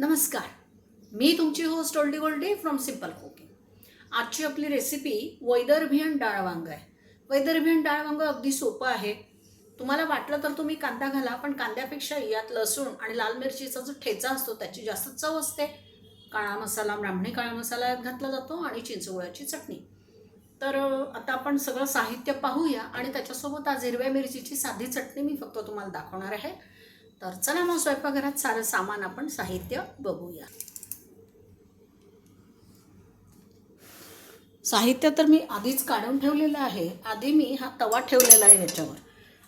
नमस्कार. मी तुमची host oldie goldie from simple cooking आजची आपली रेसिपी वैदर्भियन डाळ वांग आहे. वैदर्भियन डाळ वांग अगदी सोपं आहे. तुम्हाला वाटलं तर तुम्ही कांदा घाला पण कांद्यापेक्षा यात लसूण आणि लाल मिरचीचा जो ठेचा असतो त्याची जास्त चव असते. काळा मसाला ब्राह्मणी काळा मसाला यात घातला जातो आणि चिंचगुळाची चटणी. तर आता आपण सगळं साहित्य पाहूया आणि त्याच्यासोबत आज हिरव्या मिरचीची साधी चटणी मी फक्त तुम्हाला दाखवणार आहे. तर चला मग स्वयंपाकघरात सारं सामान आपण साहित्य बघूया. साहित्य तर मी आधीच काढून ठेवलेलं आहे. आधी मी हा तवा ठेवलेला आहे याच्यावर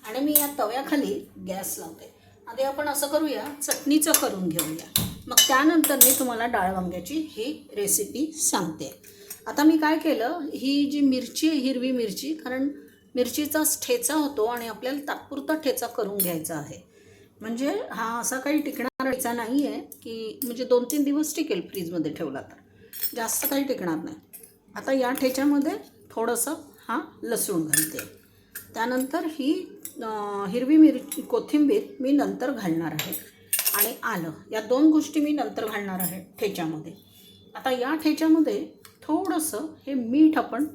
आणि मी या तव्याखाली गॅस लावते. आधी आपण असं करूया चटणीचं करून घेऊया. मग त्यानंतर मी तुम्हाला डाळ वांग्याची ही रेसिपी सांगते. आता मी काय केलं ही जी मिरची आहे हिरवी मिरची कारण मिरचीचा ठेचा होतो आणि आपल्याला तात्पुरता ठेचा करून घ्यायचा आहे. म्हणजे हा असा काही टिकणारचा नाही आहे की म्हणजे दोन तीन दिवस टिकेल फ्रीजमध्ये ठेवला तर. जास्त काही टिकणार नाही. आता या ठेच्यामध्ये थोडंसं हा लसूण घालते. त्यानंतर ही हिरवी मिरची कोथिंबीर मी नंतर घालणार आहे आणि आलं. या दोन गोष्टी मी नंतर घालणार आहे ठेच्यामध्ये. आता या ठेच्यामध्ये थोडंसं हे मीठ आपण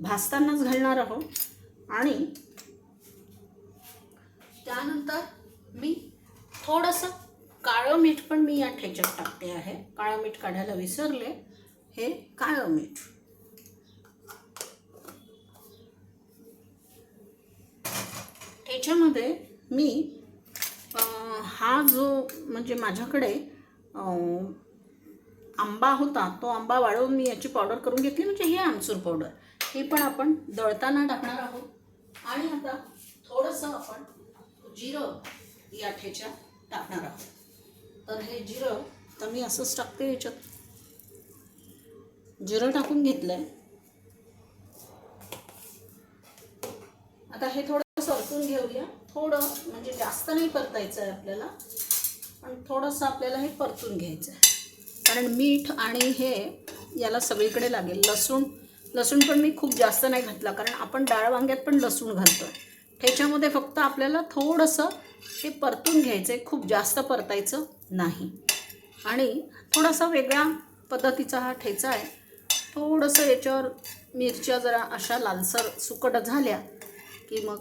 भाजतानाच घालणार आहोत आणि त्यानंतर मी थोडंसं काळं मीठ पण मी या ठेच्यात टाकते आहे. काळं मीठ काढायला विसरले. हे काळं मीठ. ठेच्यामध्ये मी हा जो म्हणजे माझ्याकडे आंबा होता तो आंबा वाळवून मी याची पावडर करून घेतली. म्हणजे ही आमचूर पावडर. ही पण आपण दळताना टाकणार आहोत. आणि आता थोडंसं आपण जिरं या ठेच्या टाकणार आहोत. तर हे जिरं तर मी असंच टाकते याच्यात जिरं टाकून घेतलंय. आता हे थोडं सरकून घेऊया. थोडं म्हणजे जास्त नाही परतायचं आहे आपल्याला पण थोडंसं आपल्याला हे परतून घ्यायचं आहे कारण मीठ आणि हे याला सगळीकडे लागेल. लसूण लसूण पण मी खूप जास्त नाही घातला कारण आपण डाळ वांग्यात पण लसूण घालतो ठेच्यामध्ये फक्त आपल्याला थोडंसं हे परतून घ्यायचं आहे खूप जास्त परतायचं नाही. आणि थोडासा वेगळ्या पद्धतीचा हा ठेचा आहे. थोडंसं याच्यावर मिरच्या जरा अशा लालसर सुकट झाल्या की मग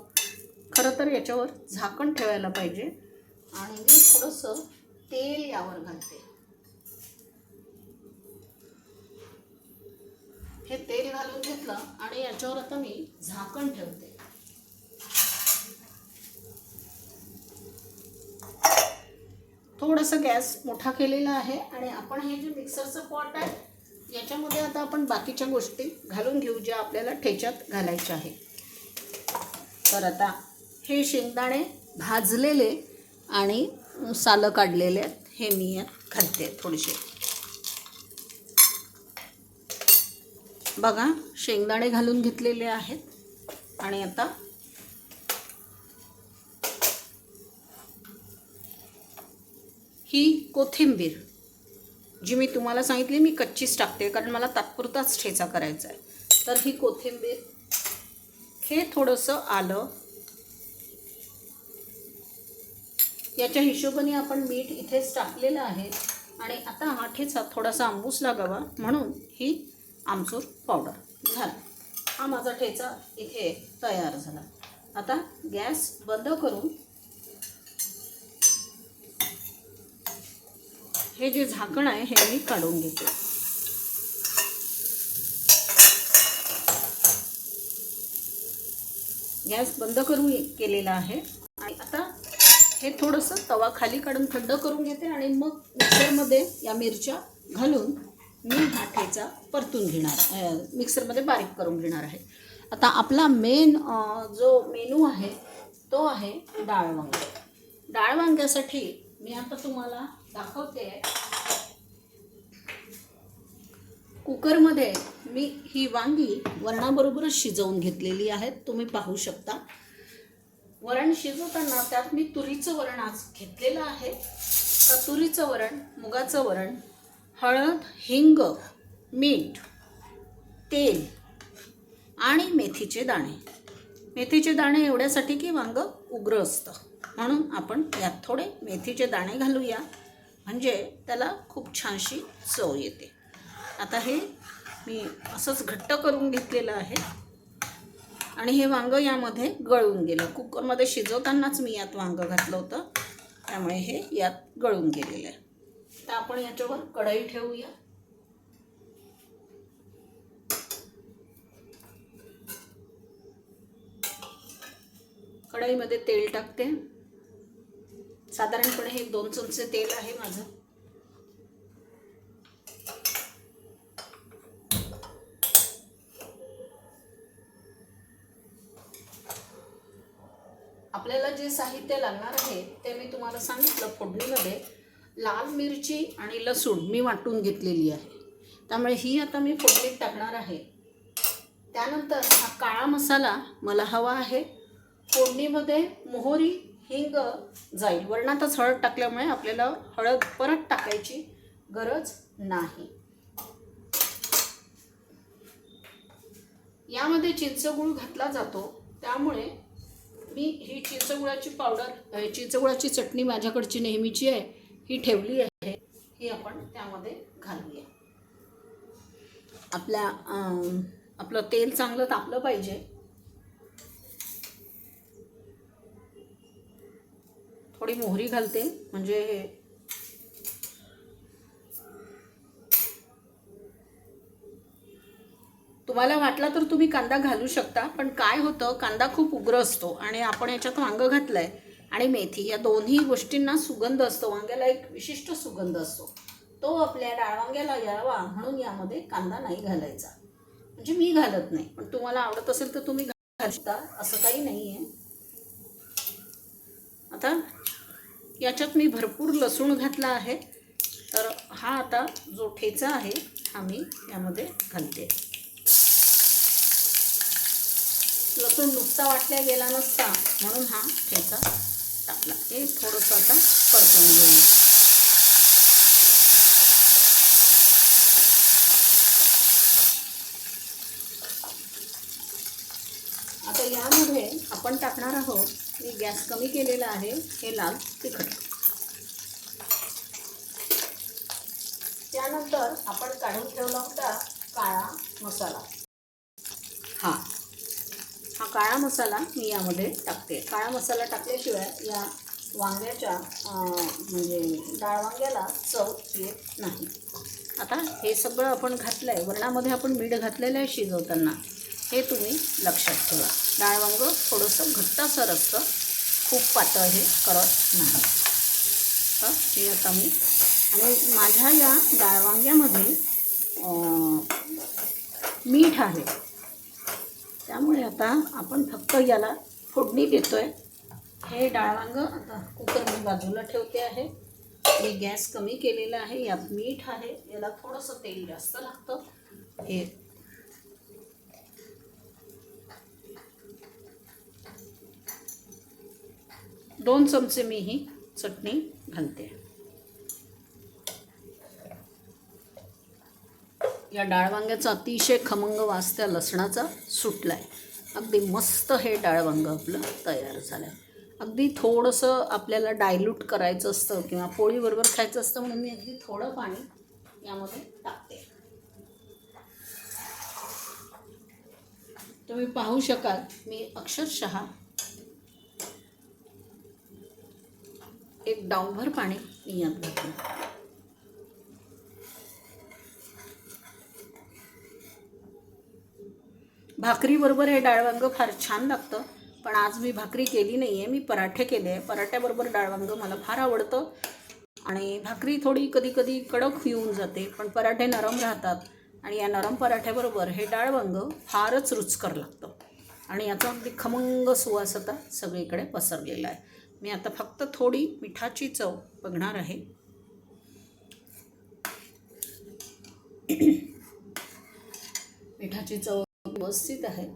खरं तर याच्यावर झाकण ठेवायला पाहिजे. आणि मी थोडंसं तेल यावर घालते. हे तेल घालून घेतलं आणि याच्यावर आता मी झाकण ठेवते. थोडंसं गॅस मोठा केलेला आहे आणि आपण हे जे मिक्सरचं पॉट आहे याच्यामध्ये आता आपण बाकीच्या गोष्टी घालून घेऊ ज्या आपल्याला ठेच्यात घालायच्या आहे तर आता हे शेंगदाणे भाजलेले आणि सालं काढलेले आहेत. हे मी यात घालते थोडेसे. बघा शेंगदाणे घालून घेतलेले आहेत. आणि आता ही कोथिंबीर जी मी तुम्हाला सांगितली मी कच्चीच टाकते कारण मला तात्पुरताच ठेचा करायचा आहे. तर ही कोथिंबीर हे थोडंसं आलं. याच्या हिशोबाने आपण मीठ इथेच टाकलेलं आहे. आणि आता हा ठेचा थोडासा आंबूस लागावा म्हणून ही आमचूर पावडर झाला. हा माझा ठेचा इथे तयार झाला. आता गॅस बंद करून हे जे झाकण आहे हे मी काढून घेते. गॅस बंद करून केलेला आहे. आणि आता हे थोडंसं तवा खाली काढून थंड करून घेते आणि मग मिक्सरमध्ये या मिरच्या घालून मी हा ठेचा परतून घेणार मिक्सरमध्ये बारीक करून घेणार आहे. आता आपला मेन जो मेनू आहे तो आहे डाळ वांगे. डाळ वांग्यासाठी मी आता तुम्हाला दाखवते. कुकरमध्ये मी ही वांगी वरणाबरोबरच शिजवून घेतलेली आहेत. तुम्ही पाहू शकता. वरण शिजवताना त्यात मी तुरीचं वरण आज घेतलेलं आहे. तर तुरीचं वरण मुगाचं वरण हळद हिंग मीठ तेल आणि मेथीचे दाणे. मेथीचे दाणे एवढ्यासाठी की वांग उग्र असतं. म्हणून आपण यात थोडे मेथीचे दाणे घालूया. म्हणजे त्याला खूप छानशी चव येते. आता हे मी असंच घट्ट करून घेतलेलं आहे. आणि हे वांगं यामध्ये गळून गेलं. कुकरमध्ये शिजवतानाच मी यात वांगं घातलं होतं. त्यामुळे हे यात गळून गेलेलं आहे. तर आपण याच्यावर कढई ठेवूया. कढईमध्ये तेल टाकते. साधारणपणे हे दोन चमचे तेल आहे माझं. आपल्याला जे साहित्य लागणार आहे ते मी तुम्हाला सांगितलं फोडणीमध्ये. लाल मिरची आणि लसूण मी वाटून घेतलेली आहे. त्यामुळे ही आता मी फोडणीत टाकणार आहे. त्यानंतर हा काळा मसाला मला हवा आहे. फोडणीमध्ये मोहरी हिंग जाईल. वरणातच हळद टाकल्यामुळे आपल्याला हळद परत टाकायची गरज नाही. यामध्ये चिंचगूळ घातला जातो. त्यामुळे मी ही चिंचगुळाची पावडर चिंचगुळाची चटणी माझ्याकडची नेहमीची आहे ही ठेवली आहे. ही आपण त्यामध्ये घालूया. आपल्या आपलं तेल चांगलं तापलं पाहिजे. थोडी मोहरी घालते म्हणजे तुम्हाला वाटला तर तुम्ही कांदा घालू शकता पण काय होतं कांदा खूप उग्र असतो आणि आपण याच्यात वांगं घातलं आहे आणि मेथी या दोन्ही गोष्टींना सुगंध असतो वांग्याला एक विशिष्ट सुगंध असतो. तो आपल्या डाळ वांग्याला यावा म्हणून यामध्ये कांदा नाही घालायचा. म्हणजे मी घालत नाही पण तुम्हाला आवडत असेल तर तुम्ही घालता असं काही नाही आहे आता याच्यात मी भरपूर लसूण घातला आहे. तर हा आता जो ठेचा आहे हा मी यामध्ये घालते. लसूण नुसता वाटल्या गेला नसता म्हणून हा ठेचा टाकला. हे थोडंसं आता परतून घेऊ. आता यामध्ये आपण टाकणार आहोत गॅस कमी केलेला आहे हे लाल तिखट. त्यानंतर आपण काढून ठेवला होता काळा मसाला. हा. हा काळा मसाला मी यामध्ये टाकते. काळा मसाला टाकल्याशिवाय या वांग्याच्या म्हणजे डाळ वांग्याला चव येत नाही. आता हे सगळं आपण घातलं आहे वरणामध्ये आपण मीठ घातलेलं आहे शिजवताना. हे तुम्ही लक्षात ठेवा. डाळ वांग थोडंसं घट्टासर असतं खूप पातळ हे करत नाही. तर हे आता मी आणि माझ्या या डाळवांग्यामध्ये मीठ आहे. त्यामुळे आता आपण फक्त याला फोडणी देतो आहे हे डाळवांग आता कुकर मी बाजूला ठेवते आहे. मी गॅस कमी केलेला आहे. यात मीठ आहे. याला थोडंसं तेल जास्त लागतं. हे दोन चमचे मी ही चटणी घालते. या डाळवांग्याचा अतिशय खमंग वास त्या लसणाचा सुटला आहे अगदी मस्त हे डाळवांग आपलं तयार झालं आहे अगदी थोडंसं आपल्याला डायल्यूट करायचं असतं किंवा पोळीबरोबर खायचं असतं म्हणून मी अगदी थोडं पाणी यामध्ये टाकते. तुम्ही पाहू शकाल मी अक्षरशः एक डावभर पाणी मी यात घातलं. भाकरीबरोबर हे डाळवांगं फार छान लागतं पण आज मी भाकरी केली नाही आहे मी पराठे केले आहे. पराठ्याबरोबर डाळवांगं मला फार आवडतं आणि भाकरी थोडी कधी कधी कडक येऊन जाते पण पराठे नरम राहतात आणि या नरम पराठ्याबरोबर हे डाळवांगं फारच रुचकर लागतं. आणि याचा अगदी खमंग सुवास आता सगळीकडे पसरलेला आहे. मी आता फक्त थोडी मिठाची चव बघणार आहे. मिठाची चव व्यवस्थित आहे.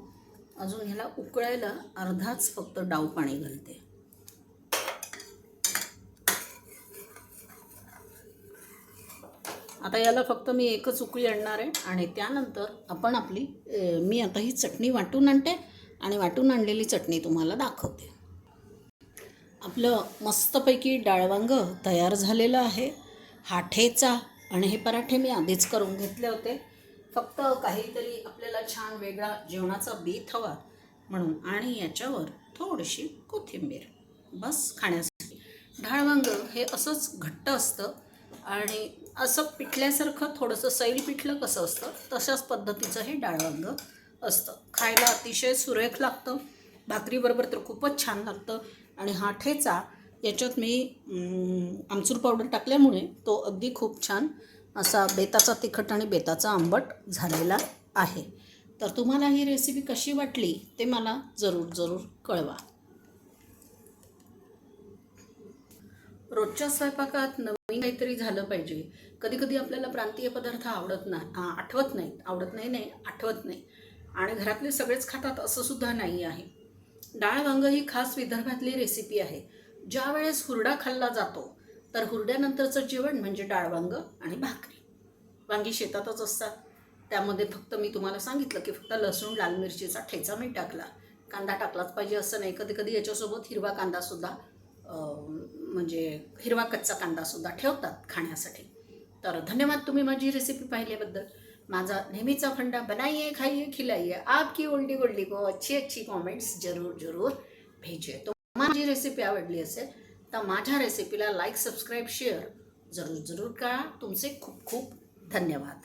अजून ह्याला उकळायला अर्धाच फक्त डाव पाणी घालते. आता याला फक्त मी एकच उकळी आणणार आहे आणि त्यानंतर आपण आपली मी आता ही चटणी वाटून आणते आणि वाटून आणलेली चटणी तुम्हाला दाखवते. आपलं मस्तपैकी डाळवांग तयार झालेलं आहे. हा ठेचा आणि हे पराठे मी आधीच करून घेतले होते. फक्त काहीतरी आपल्याला छान वेगळा जेवणाचा बेत हवा म्हणून आणि याच्यावर थोडीशी कोथिंबीर. बस खाण्यासाठी. डाळवांग हे असंच घट्ट असतं आणि असं पिठल्यासारखं थोडंसं सैल पिठलं कसं असतं तशाच पद्धतीचं हे डाळवांग असतं. खायला अतिशय सुरेख लागतं. भाकरीबरोबर तर खूपच छान लागतं. आणि हा ठेचा याच्यात मी आमचूर पावडर टाकल्यामुळे तो अगदी खूप छान असा बेताचा तिखट आणि बेताचा आंबट झालेला आहे. तर तुम्हाला ही रेसिपी कशी वाटली ते मला जरूर जरूर कळवा. रोजच्या स्वयंपाकात नवीन काहीतरी झालं पाहिजे. कधीकधी आपल्याला प्रांतीय पदार्थ आवडत नाही आठवत नाहीत. आवडत नाही नाही आठवत नाही. आणि घरातले सगळेच खातात असं सुद्धा नाही आहे. डाळ वांग ही खास विदर्भातली रेसिपी आहे. ज्या वेळेस हुरडा खाल्ला जातो तर हुरड्यानंतरचं जेवण म्हणजे डाळ वांग आणि भाकरी. वांगी शेतातच असतात. त्यामध्ये फक्त मी तुम्हाला सांगितलं की फक्त लसूण लाल मिरचीचा ठेचा मी टाकला. कांदा टाकलाच पाहिजे असं नाही. कधी कधी याच्यासोबत हिरवा कांदासुद्धा म्हणजे हिरवा कच्चा कांदासुद्धा ठेवतात खाण्यासाठी. तर धन्यवाद तुम्ही माझी रेसिपी पाहिल्याबद्दल. माझा नेहमीचा फंडा बनाइए खाइए खिलाइए. आपकी ओल्डी गोल्डी को अच्छी अच्छी कॉमेंट्स जरूर जरूर भेजिए. तो माझी रेसिपी आवडली असेल तर माझ्या रेसिपीला लाईक सबस्क्राईब शेअर जरूर जरूर करा. तुमचे खूप खूप धन्यवाद.